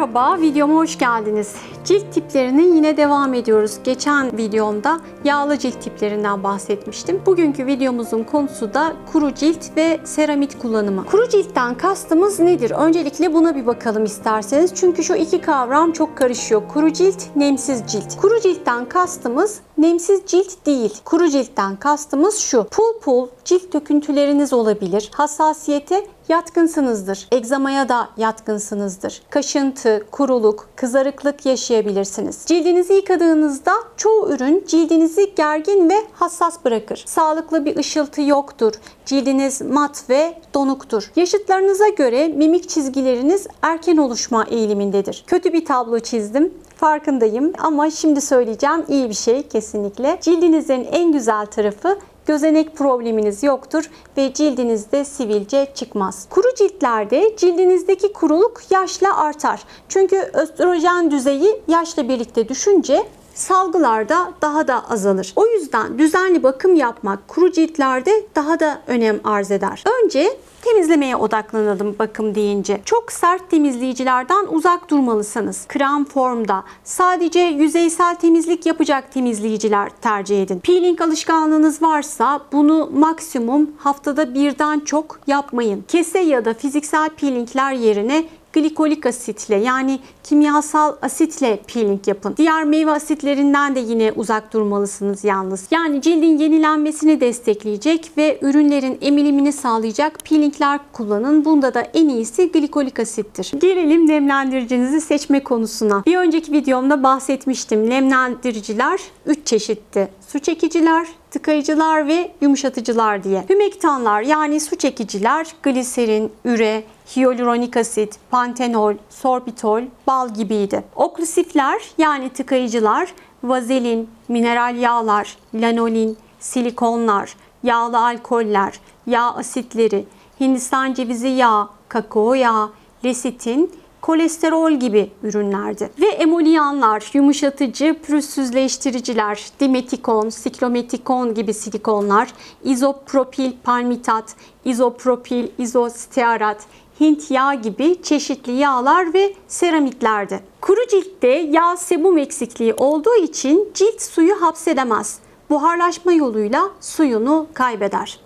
Merhaba, videoma hoş geldiniz. Cilt tiplerine yine devam ediyoruz. Geçen videomda yağlı cilt tiplerinden bahsetmiştim. Bugünkü videomuzun konusu da kuru cilt ve seramit kullanımı. Kuru ciltten kastımız nedir? Öncelikle buna bir bakalım isterseniz. Çünkü şu iki kavram çok karışıyor. Kuru cilt, nemsiz cilt. Kuru ciltten kastımız nemsiz cilt değil. Kuru ciltten kastımız şu. Pul pul cilt döküntüleriniz olabilir. Hassasiyete yatkınsınızdır. Egzamaya da yatkınsınızdır. Kaşıntı, kuruluk, kızarıklık yaşayabilirsiniz. Cildinizi yıkadığınızda çoğu ürün cildinizi gergin ve hassas bırakır. Sağlıklı bir ışıltı yoktur. Cildiniz mat ve donuktur. Yaşıtlarınıza göre mimik çizgileriniz erken oluşma eğilimindedir. Kötü bir tablo çizdim. Farkındayım ama şimdi söyleyeceğim iyi bir şey kesinlikle. Cildinizin en güzel tarafı gözenek probleminiz yoktur ve cildinizde sivilce çıkmaz. Kuru ciltlerde cildinizdeki kuruluk yaşla artar. Çünkü östrojen düzeyi yaşla birlikte düşünce salgılarda daha da azalır. O yüzden düzenli bakım yapmak kuru ciltlerde daha da önem arz eder. Önce temizlemeye odaklanalım bakım deyince. Çok sert temizleyicilerden uzak durmalısınız. Krem formda sadece yüzeysel temizlik yapacak temizleyiciler tercih edin. Peeling alışkanlığınız varsa bunu maksimum haftada birden çok yapmayın. Kese ya da fiziksel peelingler yerine glikolik asitle yani kimyasal asitle peeling yapın. Diğer meyve asitlerinden de yine uzak durmalısınız yalnız. Yani cildin yenilenmesini destekleyecek ve ürünlerin emilimini sağlayacak peelingler kullanın. Bunda da en iyisi glikolik asittir. Gelelim nemlendiricinizi seçme konusuna. Bir önceki videomda bahsetmiştim. Nemlendiriciler 3 çeşitti. Su çekiciler, tıkayıcılar ve yumuşatıcılar diye. Hümektanlar yani su çekiciler gliserin, üre, hyaluronik asit, pantenol, sorbitol, bal gibiydi. Oklusifler yani tıkayıcılar, vazelin, mineral yağlar, lanolin, silikonlar, yağlı alkoller, yağ asitleri, Hindistan cevizi yağı, kakao yağı, lesitin, kolesterol gibi ürünlerdi. Ve emoliyanlar, yumuşatıcı, pürüzsüzleştiriciler, dimetikon, siklometikon gibi silikonlar, izopropil palmitat, izopropil, izostearat, Hint yağı gibi çeşitli yağlar ve seramitlerdi. Kuru ciltte yağ sebum eksikliği olduğu için cilt suyu hapsedemez. Buharlaşma yoluyla suyunu kaybeder.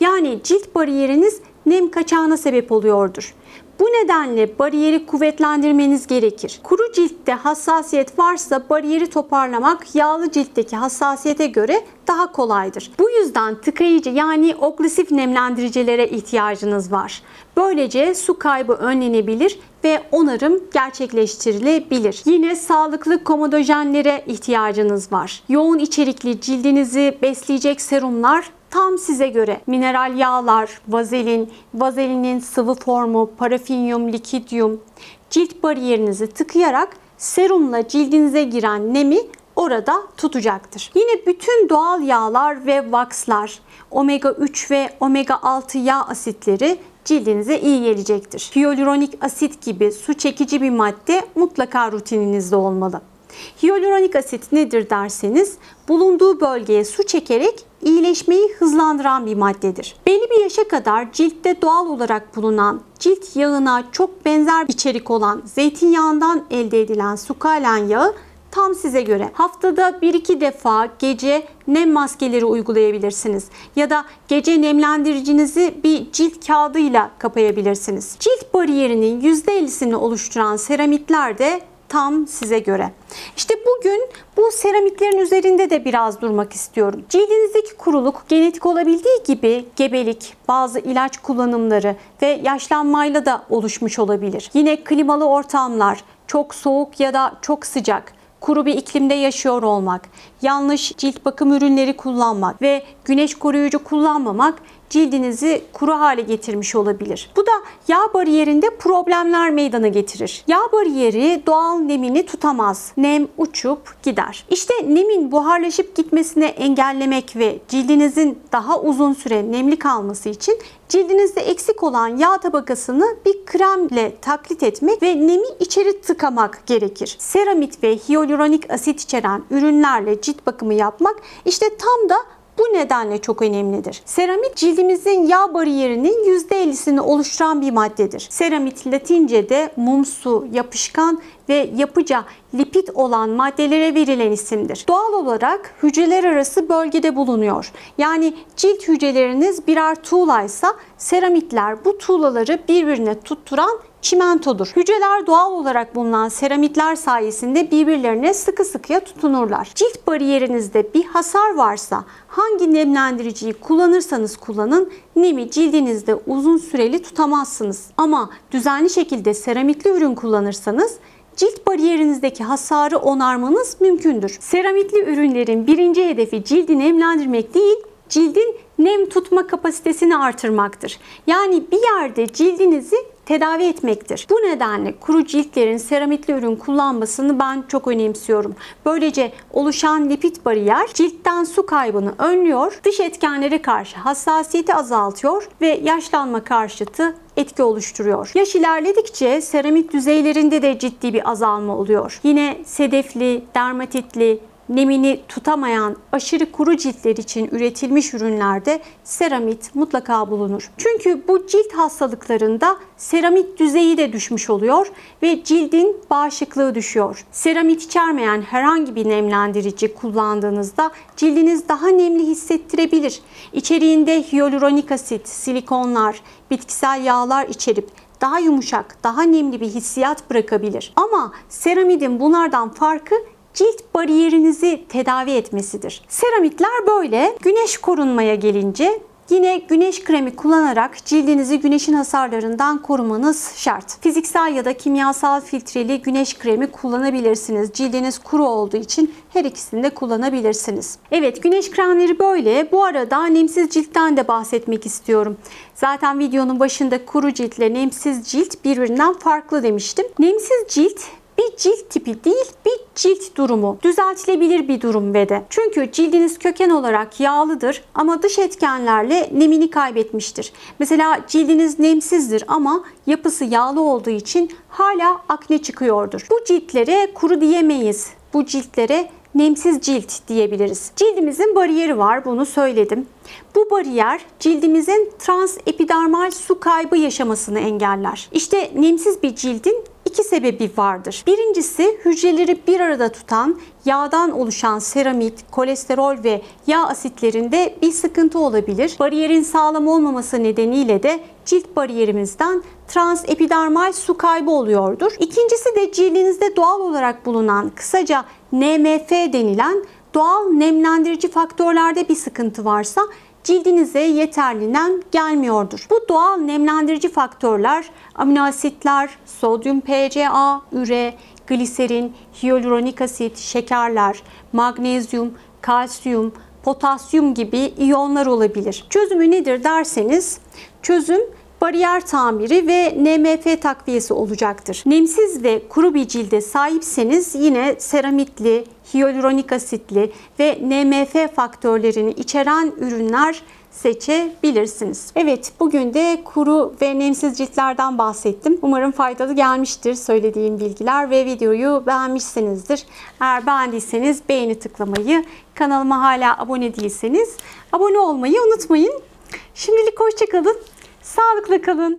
Yani cilt bariyeriniz nem kaçağına sebep oluyordur. Bu nedenle bariyeri kuvvetlendirmeniz gerekir. Kuru ciltte hassasiyet varsa bariyeri toparlamak yağlı ciltteki hassasiyete göre daha kolaydır. Bu yüzden tıkayıcı yani oklusif nemlendiricilere ihtiyacınız var. Böylece su kaybı önlenebilir ve onarım gerçekleştirilebilir. Yine sağlıklı komodojenlere ihtiyacınız var. Yoğun içerikli cildinizi besleyecek serumlar tam size göre. Mineral yağlar, vazelin, vazelinin sıvı formu, parafinyum, likidyum cilt bariyerinizi tıkayarak serumla cildinize giren nemi orada tutacaktır. Yine bütün doğal yağlar ve waxlar, omega 3 ve omega 6 yağ asitleri cildinize iyi gelecektir. Hyaluronik asit gibi su çekici bir madde mutlaka rutininizde olmalı. Hyaluronik asit nedir derseniz bulunduğu bölgeye su çekerek iyileşmeyi hızlandıran bir maddedir. Belli bir yaşa kadar ciltte doğal olarak bulunan cilt yağına çok benzer içerik olan zeytinyağından elde edilen sukalen yağı tam size göre. Haftada 1-2 defa gece nem maskeleri uygulayabilirsiniz. Ya da gece nemlendiricinizi bir cilt kağıdıyla kapayabilirsiniz. Cilt bariyerinin %50'sini oluşturan seramitler de tam size göre. İşte bugün bu seramitlerin üzerinde de biraz durmak istiyorum. Cildinizdeki kuruluk genetik olabildiği gibi gebelik, bazı ilaç kullanımları ve yaşlanmayla da oluşmuş olabilir. Yine klimalı ortamlar, çok soğuk ya da çok sıcak, kuru bir iklimde yaşıyor olmak, yanlış cilt bakım ürünleri kullanmak ve güneş koruyucu kullanmamak cildinizi kuru hale getirmiş olabilir. Bu da yağ bariyerinde problemler meydana getirir. Yağ bariyeri doğal nemini tutamaz. Nem uçup gider. İşte nemin buharlaşıp gitmesini engellemek ve cildinizin daha uzun süre nemli kalması için cildinizde eksik olan yağ tabakasını bir kremle taklit etmek ve nemi içeri tıkamak gerekir. Seramit ve hyaluronik asit içeren ürünlerle cilt bakımı yapmak işte tam da Bu nedenle çok önemlidir. Seramit cildimizin yağ bariyerinin %50'sini oluşturan bir maddedir. Seramit Latince'de mumsu, yapışkan ve yapıca lipid olan maddelere verilen isimdir. Doğal olarak hücreler arası bölgede bulunuyor. Yani cilt hücreleriniz birer tuğlaysa seramitler bu tuğlaları birbirine tutturan çimentodur. Hücreler doğal olarak bulunan seramitler sayesinde birbirlerine sıkı sıkıya tutunurlar. Cilt bariyerinizde bir hasar varsa hangi nemlendiriciyi kullanırsanız kullanın nemi cildinizde uzun süreli tutamazsınız. Ama düzenli şekilde seramitli ürün kullanırsanız cilt bariyerinizdeki hasarı onarmanız mümkündür. Seramitli ürünlerin birinci hedefi cildi nemlendirmek değil, cildin nem tutma kapasitesini artırmaktır. Yani bir yerde cildinizi tedavi etmektir. Bu nedenle kuru ciltlerin seramitli ürün kullanmasını ben çok önemsiyorum. Böylece oluşan lipid bariyer ciltten su kaybını önlüyor, dış etkenlere karşı hassasiyeti azaltıyor ve yaşlanma karşıtı etki oluşturuyor. Yaş ilerledikçe seramit düzeylerinde de ciddi bir azalma oluyor. Yine sedefli, dermatitli, nemini tutamayan aşırı kuru ciltler için üretilmiş ürünlerde seramit mutlaka bulunur. Çünkü bu cilt hastalıklarında seramit düzeyi de düşmüş oluyor ve cildin bağışıklığı düşüyor. Seramit içermeyen herhangi bir nemlendirici kullandığınızda cildiniz daha nemli hissettirebilir. İçeriğinde hyaluronik asit, silikonlar, bitkisel yağlar içerip daha yumuşak, daha nemli bir hissiyat bırakabilir. Ama seramidin bunlardan farkı cilt bariyerinizi tedavi etmesidir. Seramitler böyle. Güneş korunmaya gelince Yine güneş kremi kullanarak cildinizi güneşin hasarlarından korumanız şart. Fiziksel ya da kimyasal filtreli güneş kremi kullanabilirsiniz. Cildiniz kuru olduğu için her ikisini de kullanabilirsiniz. Evet güneş kremleri böyle. Bu arada nemsiz ciltten de bahsetmek istiyorum. Zaten videonun başında kuru ciltle nemsiz cilt birbirinden farklı demiştim. Nemsiz cilt bir cilt tipi değil bir cilt durumu. Düzeltilebilir bir durum ve de. Çünkü cildiniz köken olarak yağlıdır ama dış etkenlerle nemini kaybetmiştir. Mesela cildiniz nemsizdir ama yapısı yağlı olduğu için hala akne çıkıyordur. Bu ciltlere kuru diyemeyiz. Bu ciltlere nemsiz cilt diyebiliriz. Cildimizin bariyeri var bunu söyledim. Bu bariyer cildimizin transepidermal su kaybı yaşamasını engeller. İşte nemsiz bir cildin iki sebebi vardır. Birincisi hücreleri bir arada tutan yağdan oluşan seramit, kolesterol ve yağ asitlerinde bir sıkıntı olabilir. Bariyerin sağlam olmaması nedeniyle de cilt bariyerimizden transepidermal su kaybı oluyordur. İkincisi de cildinizde doğal olarak bulunan kısaca NMF denilen doğal nemlendirici faktörlerde bir sıkıntı varsa cildinize yeterli nem gelmiyordur. Bu doğal nemlendirici faktörler amino asitler, sodyum PCA, üre, gliserin, hyaluronik asit, şekerler, magnezyum, kalsiyum, potasyum gibi iyonlar olabilir. Çözümü nedir derseniz çözüm bariyer tamiri ve NMF takviyesi olacaktır. Nemsiz ve kuru bir cilde sahipseniz yine seramitli, hyaluronik asitli ve NMF faktörlerini içeren ürünler seçebilirsiniz. Evet bugün de kuru ve nemsiz ciltlerden bahsettim. Umarım faydalı gelmiştir söylediğim bilgiler ve videoyu beğenmişsinizdir. Eğer beğendiyseniz beğeni tıklamayı, kanalıma hala abone değilseniz abone olmayı unutmayın. Şimdilik hoşçakalın. Sağlıklı kalın.